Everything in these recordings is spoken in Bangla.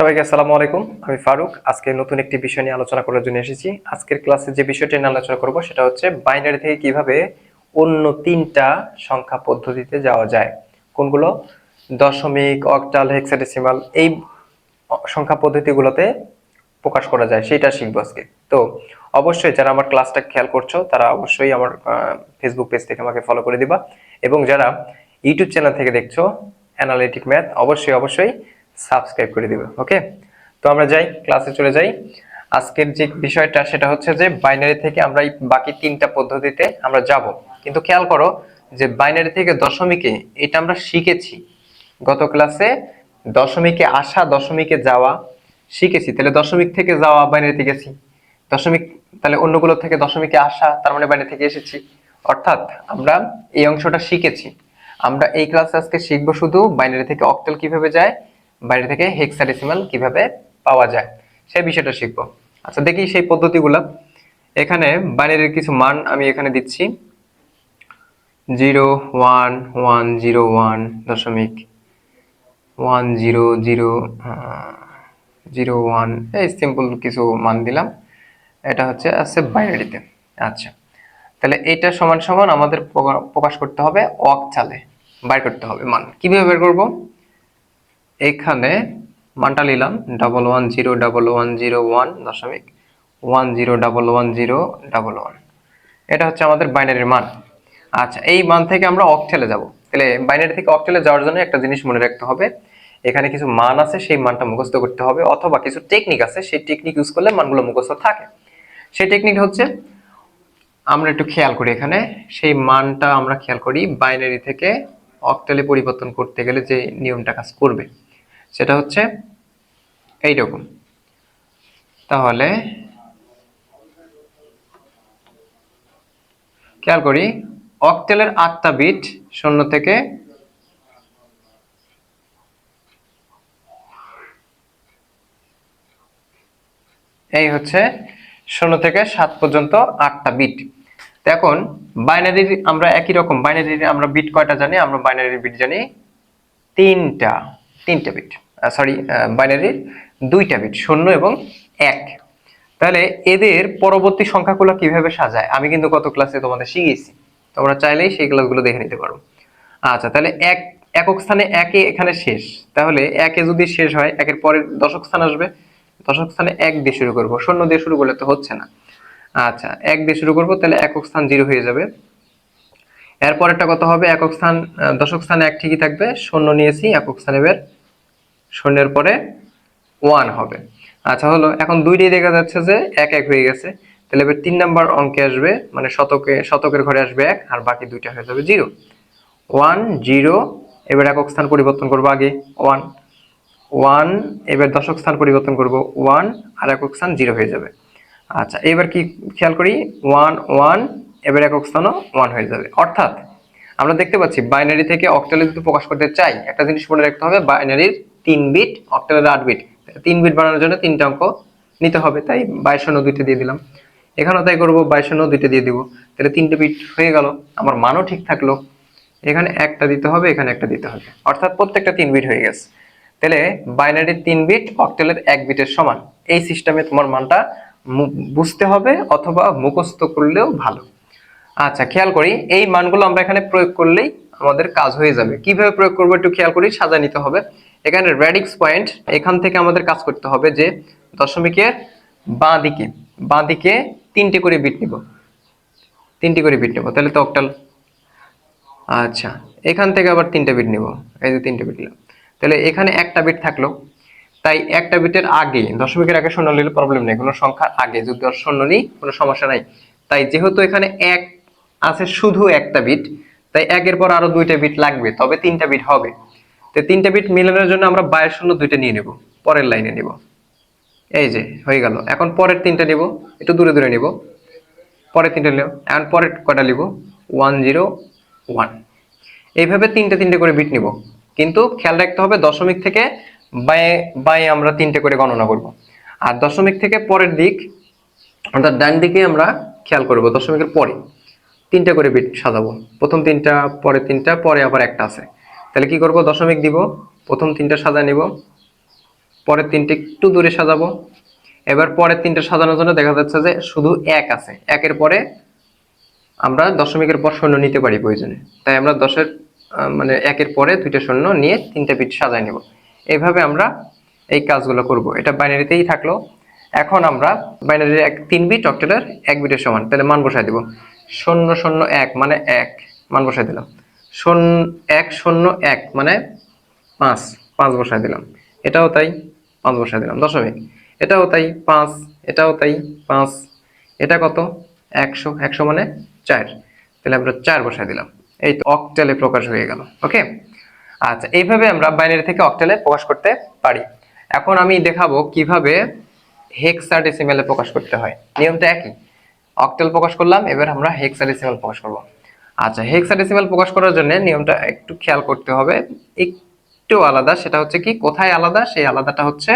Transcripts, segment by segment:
সবাইকে আসসালামু আলাইকুম, আমি ফারুক। আজকে নতুন একটি বিষয় নিয়ে আলোচনা করার জন্য এসেছি। আজকের ক্লাসে যে বিষয়টি নিয়ে আলোচনা করব সেটা হচ্ছে বাইনারি থেকে কীভাবে অন্য তিনটা সংখ্যা পদ্ধতিতে যাওয়া যায়। কোনগুলো? দশমিক, অক্টাল, হেক্সাডেসিমাল, এই সংখ্যা পদ্ধতিগুলোতে প্রকাশ করা যায় সেটা শিখব আজকে। তো অবশ্যই যারা আমার ক্লাসটা খেয়াল করছ, তারা অবশ্যই আমার ফেসবুক পেজ থেকে আমাকে ফলো করে দিবা। এবং যারা ইউটিউব চ্যানেল থেকে দেখছ অ্যানালিটিক ম্যাথ অবশ্যই অবশ্যই সাবস্ক্রাইব করে দিবে, ওকে? তো আমরা যাই, ক্লাসে চলে যাই। আজকের যে বিষয়টা সেটা হচ্ছে যে বাইনারি থেকে আমরা এই বাকি তিনটা পদ্ধতিতে আমরা যাব। কিন্তু খেয়াল করো যে বাইনারি থেকে দশমিকে এটা আমরা শিখেছি। গত ক্লাসে দশমিকে আসা, দশমিকে যাওয়া শিখেছি। তাহলে দশমিক থেকে যাওয়া বাইনারিতে গেছি। দশমিক, তাহলে অন্যগুলো থেকে দশমিকে আসা, তার মানে বাইনারি থেকে এসেছি। অর্থাৎ আমরা এই অংশটা শিখেছি। আমরা এই ক্লাসে আজকে শিখব শুধু বাইনারি থেকে অক্টাল কীভাবে যায় বাইরে থেকে হেক্সাডেসিমাল কীভাবে পাওয়া যায়, সেই বিষয়টা শিখব। আচ্ছা দেখি সেই পদ্ধতিগুলো। এখানে বাইনারির কিছু মান আমি এখানে দিচ্ছি। Zero one one zero one দশমিক one zero zero zero one. এই সিম্পল কিছু মান দিলাম। এটা হচ্ছে আছে বাইনারিতে আচ্ছা তাহলে এটা সমান সমান আমাদের প্রকা- প্রকাশ করতে হবে অক চালে বাইর করতে হবে মান। কীভাবে বের করব? এখানে মানটা নিলাম double one zero double one zero one দশমিক one zero double one zero double one এটা হচ্ছে আমাদের বাইনারির মান। আচ্ছা এই মান থেকে আমরা অকটেলে যাব। তাহলে বাইনারি থেকে অকটেলে যাওয়ার জন্য একটা জিনিস মনে রাখতে হবে। এখানে কিছু মান আছে, সেই মানটা মুখস্থ করতে হবে, অথবা কিছু টেকনিক আছে, সেই টেকনিক ইউজ করলে মানগুলো মুখস্থ থাকে। সেই টেকনিক হচ্ছে, আমরা একটু খেয়াল করি এখানে, সেই মানটা আমরা খেয়াল করি বাইনারি থেকে অক্টালে পরিবর্তন করতে গেলে যে নিয়মটা কাজ করবে। সেটা হচ্ছে এইরকম। তাহলে খেয়াল করি, অক্টেলের আটটা বিট শূন্য থেকে এই হচ্ছে শূন্য থেকে সাত পর্যন্ত আটটা বিট। এখন বাইনারির আমরা একই রকম, বাইনারির আমরা বিট কয়টা জানি? আমরা বাইনারির বিট জানি তিনটা। তিনটা বিট সরি বাইনারির দুইটা বিট শূন্য এবং এক। তাহলে এদের পরবর্তী সংখ্যাগুলো কীভাবে সাজায়? আমি কিন্তু গত ক্লাসে তোমাদের শিখিয়েছি। তোমরা চাইলেই সেই ক্লাসগুলো দেখে নিতে পারো। আচ্ছা তাহলে এক, একক স্থানে একে এখানে শেষ। তাহলে একে যদি শেষ হয়, একের পরের দশক স্থান আসবে। দশক স্থানে এক দিয়ে শুরু করব। শূন্য দিয়ে শুরু করলে তো হচ্ছে না। আচ্ছা এক দিয়ে শুরু করব, তাহলে একক স্থান জিরো হয়ে যাবে। এরপরেরটা কত হবে? একক স্থান দশক স্থানে এক ঠিকই থাকবে। শূন্য নিয়েছি, একক স্থানে বের শূন্যের পরে ওয়ান হবে। আচ্ছা হলো, এখন দুইটাই দেখা যাচ্ছে যে এক এক হয়ে গেছে। তাহলে এবার তিন নাম্বার অঙ্কে আসবে মানে শতকে, শতকের ঘরে আসবে এক, আর বাকি দুইটা হয়ে যাবে জিরো ওয়ান জিরো এবার একক স্থান পরিবর্তন করব আগে ওয়ান ওয়ান এবার দশক স্থান পরিবর্তন করব ওয়ান আর একক স্থান জিরো হয়ে যাবে। আচ্ছা এবার কি খেয়াল করি? ওয়ান ওয়ান এবার একক স্থানও ওয়ান হয়ে যাবে। অর্থাৎ, আমরা দেখতে পাচ্ছি বাইনারি থেকে অক্টালে যদি প্রকাশ করতে চাই, একটা জিনিস মনে রাখতে হবে বাইনারির তিন বিট, অক্টালের আট বিট। তিন বিট বানানোর জন্য তিনটা অঙ্ক নিতে হবে, তাই বাইশ শূন্য দুইটা দিয়ে দিলাম। এখানেও তাই করব, বাইশ শূন্য দুইটা দিয়ে দিব। তাহলে তিনটে বিট হয়ে গেল, আমার মানও ঠিক থাকল। এখানে একটা দিতে হবে, এখানে একটা দিতে হবে। অর্থাৎ প্রত্যেকটা তিন বিট হয়ে গেছে। তাহলে বাইনারির তিন বিট, অক্টেলের এক বিটের সমান। এই সিস্টেমে তোমার মানটা বুঝতে হবে অথবা মুখস্থ করলেও ভালো। আচ্ছা খেয়াল করি, এই মানগুলো আমরা এখানে প্রয়োগ করলেই আমাদের কাজ হয়ে যাবে। কীভাবে প্রয়োগ করব একটু খেয়াল করি সাজা নিতে হবে। এখানে র্যাডিক্স পয়েন্ট এখান থেকে আমাদের কাজ করতে হবে যে দশমিকের বাঁ দিকে বাঁ দিকে তিনটে করে বিট নিব। তিনটে করে বিট নেব, তাহলে তো আচ্ছা এখান থেকে আবার তিনটা বিট নিব, এই যে তিনটা বিট নিলাম। তাহলে এখানে একটা বিট থাকল, তাই একটা বিটের আগে, দশমিকের আগে শূন্য নিলে প্রবলেম নেই, কোনো সংখ্যার আগে, যদি শূন্য নেই, কোনো সমস্যা নাই। তাই যেহেতু এখানে এক আছে শুধু একটা বিট তাই একের পর আরও দুইটা বিট লাগবে, তবে তিনটা বিট হবে। তো তিনটা বিট মিলানোর জন্য আমরা বাইশ শূন্য দুইটা নিয়ে নেব, পরের লাইনে নেব। এই যে, হয়ে গেল। এখন পরের তিনটা নেব, একটু দূরে দূরে নেব। পরের তিনটা নেব এখন পরের কটা নিব? One zero one. এইভাবে তিনটে তিনটে করে বিট নিব। কিন্তু খেয়াল রাখতে হবে দশমিক থেকে বায়ে বায়ে আমরা তিনটে করে গণনা করব। আর দশমিক থেকে পরের দিক, অর্থাৎ ডান দিকে আমরা খেয়াল করব দশমিকের পরে তিনটা করে বিট সাজাবো। প্রথম তিনটা পরে তিনটা, পরে আবার একটা আছে। তাহলে কি করব? দশমিক দিব। প্রথম তিনটা সাজা নিব। পরের তিনটে একটু দূরে সাজাবো। এবার পরের তিনটে সাজানোর জন্য দেখা যাচ্ছে যে শুধু এক আছে। একের পরে আমরা দশমিকের পর শূন্য নিতে পারি প্রয়োজনে। তাই আমরা দশের মানে একের পরে দুইটা শূন্য নিয়ে তিনটা বিট সাজাই নেব। এইভাবে আমরা এই কাজগুলো করব। এটা বাইনারিতেই থাকল। এখন আমরা বাইনারির এক, তিন বিট, অক্টেলের এক বিটের সমান। তাহলে মান বসাই দেব। শূন্য শূন্য, এক মানে এক। মান বসাই দিলাম। শূন্য এক শূন্য এক মানে পাঁচ পাঁচ বসাই দিলাম। এটাও তাই পাঁচ বসাই দিলাম। দশমিক এটাও তাই পাঁচ, এটাও তাই পাঁচ। এটা কত? একশো। একশো মানে চার। তাহলে আমরা চার বসাই দিলাম। এই তো অক্টেলে প্রকাশ হয়ে গেল। ওকে? আচ্ছা এইভাবে আমরা বাইনারি থেকে অক্টেলে প্রকাশ করতে পারি। এখন আমি দেখাবো কীভাবে হেক্সাডেসিমেলে প্রকাশ করতে হয়। নিয়মটা একই। অক্টেল প্রকাশ করলাম, এবার আমরা হেক্সাডেসিমেল প্রকাশ করব। আচ্ছা হেক্সাডেসিমেল প্রকাশ করার জন্য নিয়মটা একটু খেয়াল করতে হবে। একটু আলাদা, সেটা হচ্ছে কি, কোথায় আলাদা? সেই আলাদাটা হচ্ছে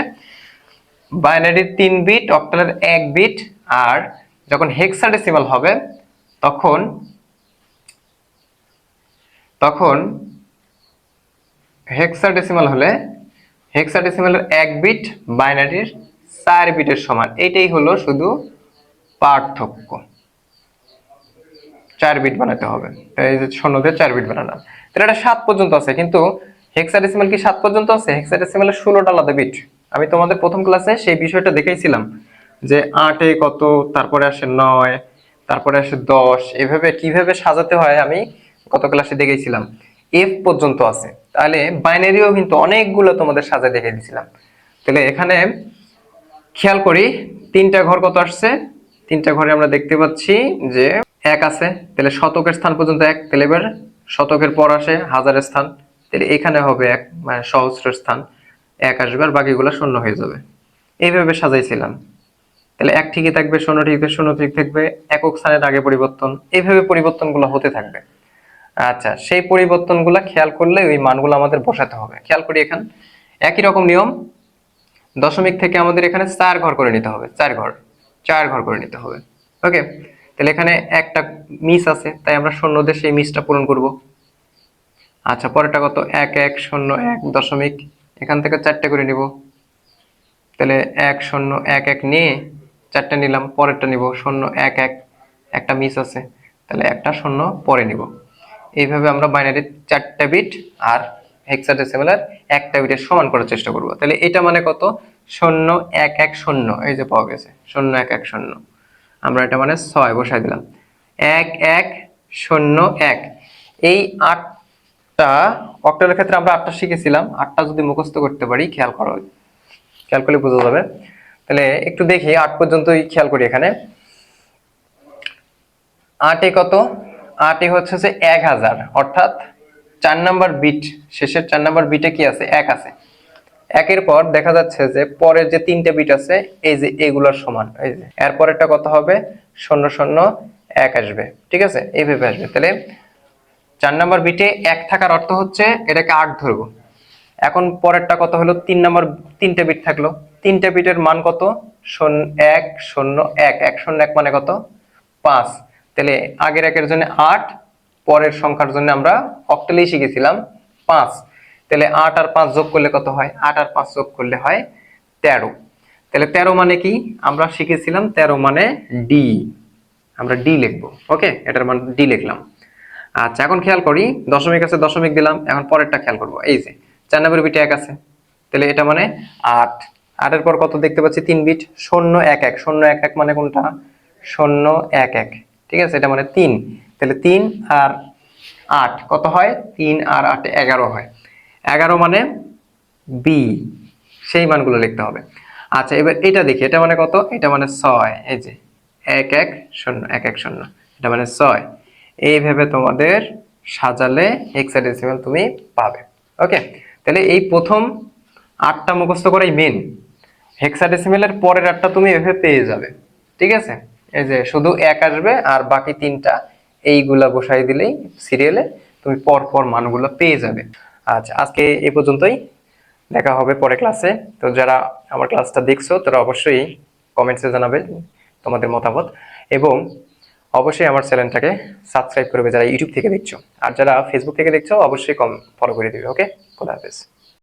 বাইনারির তিন বিট অক্টালের এক বিট আর যখন হেক্সাডেসিমাল হবে, তখন তখন হেক্সাডেসিমাল হলে হেক্সাডেসিমালের এক বিট বাইনারির চার বিটের সমান। এটাই হলো শুধু পার্থক্য। চার বিট বানাতে হবে। এই যে শূন্যতে চার বিট বানালাম। তাহলে এটা সাত পর্যন্ত আছে, কিন্তু হেক্সাডেসিমাল কি সাত পর্যন্ত আছে? হেক্সাডেসিমালের ষোলোটা আলাদা বিট। আমি তোমাদের প্রথম ক্লাসে সেই বিষয়টা দেখাইছিলাম যে আটে কত, তারপরে আসে নয়, তারপরে আসে দশ, এভাবে কীভাবে সাজাতে হয় আমি গত ক্লাসে দেখেছিলাম। এফ পর্যন্ত আছে। তাহলে বাইনারিও কিন্তু অনেকগুলো তোমাদের সাজায় দেখে দিয়েছিলাম। তাহলে এখানে খেয়াল করি, তিনটা ঘর কত আসছে? তিনটা ঘরে আমরা দেখতে পাচ্ছি যে এক আছে, তাহলে শতকের স্থান পর্যন্ত এক, তাহলে এবার শতকের পর আসে হাজারের স্থান, তাহলে এখানে হবে এক মানে সহস্রের স্থান, এক আসবে আর বাকিগুলো শূন্য হয়ে যাবে। এইভাবে সাজাইছিলাম। তাহলে এক ঠিকই থাকবে, শূন্য ঠিক থাকবে, শূন্য ঠিক থাকবে, একক স্থানের আগে পরিবর্তন, এইভাবে পরিবর্তনগুলো হতে থাকবে। আচ্ছা সেই পরিবর্তনগুলো খেয়াল করলে ওই মানগুলো আমাদের বসাতে হবে। খেয়াল করি এখানে, একই রকম নিয়ম, দশমিক থেকে আমাদের এখানে চার ঘর করে নিতে হবে, চার ঘর চার ঘর করে নিতে হবে। ওকে? তাহলে এখানে একটা মিস আছে, তাই আমরা শূন্য দিয়ে সেই মিসটা পূরণ করব। আচ্ছা পরেরটা কত? এক এক, শূন্য, এক দশমিক, এখান থেকে চারটে করে নিব। তাহলে এক, শূন্য, এক এক নিয়ে চারটে নিলাম, পরেরটা নিব, শূন্য, এক এক, একটা মিস আছে। তাহলে একটা, শূন্য, পরে নিব। এইভাবে আমরা বাইনারি চারটা বিট আর হেক্সাডেসিমালের একটা বিটের সমান করার চেষ্টা করব। তাহলে এটা মানে কত? শূন্য, এক এক, শূন্য, এই যে পাওয়া গেছে। শূন্য, এক এক, শূন্য। আমরা এটা মানে ছয় বসাই দিলাম। এক এক, শূন্য, এক। এই আটটা অক্টালের ক্ষেত্রে আমরা আটটা শিখেছিলাম। আটটা যদি মুখস্থ করতে পারি, খেয়াল করো, খেয়াল করলে বোঝা যাবে। তাহলে একটু দেখি, আট পর্যন্তই খেয়াল করি এখানে। আটে কত? আটে হচ্ছে যে এক হাজার। অর্থাৎ চার নাম্বার বিট, শেষের চার নাম্বার বিটে কি আছে? এক আছে। একের পর দেখা যাচ্ছে যে পরের যে তিনটে বিট আছে, এই যে এগুলোর সমান, এই যে। এর পরেরটা কত হবে? শূন্য শূন্য, এক আসবে। ঠিক আছে? এইভাবে আসবে। তাহলে চার নাম্বার বিটে এক থাকার অর্থ হচ্ছে এটাকে আট ধরবো। এখন পরেরটা কত হলো? তিন নাম্বার তিনটে বিট থাকল। তিনটে বিটের মান কত? শূন্য, এক শূন্য, এক। এক, শূন্য, এক মানে কত? পাঁচ। তাহলে আগের একের জন্য আট, পরের সংখ্যার জন্য আমরা অক্টেলেই শিখেছিলাম পাঁচ। তাহলে আট আর পাঁচ যোগ করলে কত হয়? আট আর পাঁচ যোগ করলে হয় তেরো। তাহলে তেরো মানে কি? আমরা শিখেছিলাম তেরো মানে ডি আমরা ডি লিখব ওকে এটার মান ডি লিখলাম। আচ্ছা এখন খেয়াল করি, দশমিক আছে, দশমিক দিলাম, এখন পরেরটা খেয়াল করব। এই যে, চার নম্বর বিটে এক আছে, তাহলে এটা মানে আট। আটের পর কত দেখতে পাচ্ছি? তিন বিট, শূন্য এক এক। শূন্য এক এক মানে কোনটা? শূন্য এক এক। ঠিক আছে? এটা মানে তিন। তাহলে তিন আর আট, কত হয়? তিন আর আট, এগারো হয়। এগারো মানে বি সেই মানগুলো লিখতে হবে। আচ্ছা এবার এটা দেখি, এটা মানে কত? এটা মানে ছয়, এই যে, এক এক শূন্য, এক এক শূন্য, এটা মানে ছয়। এইভাবে তোমাদের সাজালে হেক্সাডেসিমাল তুমি পাবে। ওকে তাহলে এই প্রথম আটটা মুখস্থ করাই মেন হেক্সাডেসিমালের পরের আটটা তুমি এভাবে পেয়ে যাবে। ঠিক আছে? এই যে, শুধু এক আসবে আর বাকি তিনটা, এইগুলা বসাই দিলেই সিরিয়ালে তুমি পর পর মানগুলো পেয়ে যাবে। আচ্ছা আজকে এ পর্যন্তই। দেখা হবে পরে ক্লাসে। তো যারা আমার ক্লাসটা দেখছ, তারা অবশ্যই কমেন্টসে জানাবে তোমাদের মতামত। এবং অবশ্যই আমার চ্যানেলটাকে সাবস্ক্রাইব করবে যারা ইউটিউব থেকে দেখছ। আর যারা ফেসবুক থেকে দেখছ, অবশ্যই কম ফলো করে দেবে ওকে খোদা হাফেজ।